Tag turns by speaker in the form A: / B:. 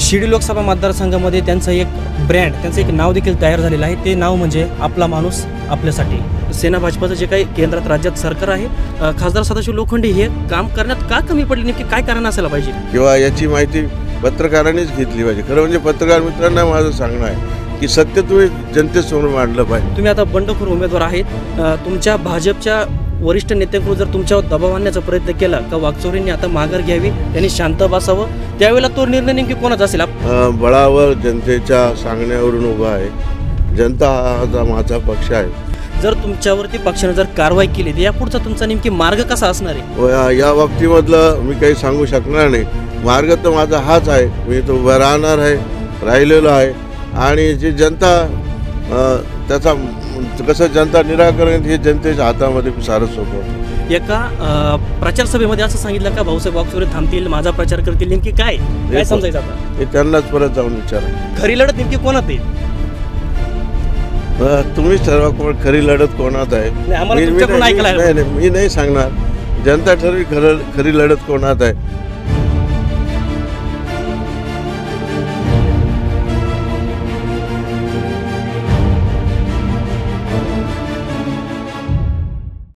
A: शिर्डी लोकसभा मतदारसंघामध्ये त्यांचं एक ब्रँड त्यांचं एक नाव देखील तयार झालेलं आहे. ते नाव म्हणजे आपला माणूस आपल्यासाठी. सेना भाजपाचं जे काही केंद्रात राज्यात सरकार आहे खासदार सदाशिव लोखंडे हे काम करण्यात का कमी पडले? नेमके काय कारण असायला पाहिजे?
B: किंवा याची माहिती पत्रकारांनीच घेतली पाहिजे. खरं म्हणजे पत्रकार मित्रांना माझं सांगणं आहे की सत्य तुम्ही जनतेसमोर मांडलं पाहिजे.
A: तुम्ही आता बंडखोर उमेदवार आहेत. तुमच्या भाजपच्या वरिष्ठ नेत्यांकडून जर तुमच्यावर दबाव आणण्याचा प्रयत्न केला का वागचौरींनी आता माघार घ्यावी त्यांनी शांत बसावं? त्यावेळेला तो निर्णय नेमकी कोणाचा असेल?
B: बळावर जनतेच्या सांगण्यावरून उभा आहे. जनता हा माझा पक्ष आहे.
A: जर तुमच्यावरती पक्षाने जर कारवाई केली तर यापुढचा तुमचा नेमकी मार्ग कसा असणार आहे?
B: या- बाबतीमधलं मी काही सांगू शकणार नाही. मार्ग तर माझा हाच आहे. मी तो उभा राहणार आहे राहिलेलो आहे. आणि जी जनता त्याचा कसं जनता निराकरण हे जनतेच्या हातामध्ये सारं सोपं
A: एका प्रचार सभेमध्ये असं सांगितलं का भाऊसाहेब वागचौरे थांबतील माझा प्रचार करतील नेमकी काय? काय समजायचं आता?
B: हे त्यांनाच परत जाऊन विचारा.
A: खरी लढत नेमकी कोणात येईल
B: अं, तुम्ही सर्व कोण खरी लढत कोणात आहे?
A: आम्हाला
B: मी- मी
A: तुमच्याकडून
B: नाही-
A: ऐकायला
B: नाही नाही, मी नाही सांगणार. जनता ठरवी खरं खरी लढत कोणात आहे?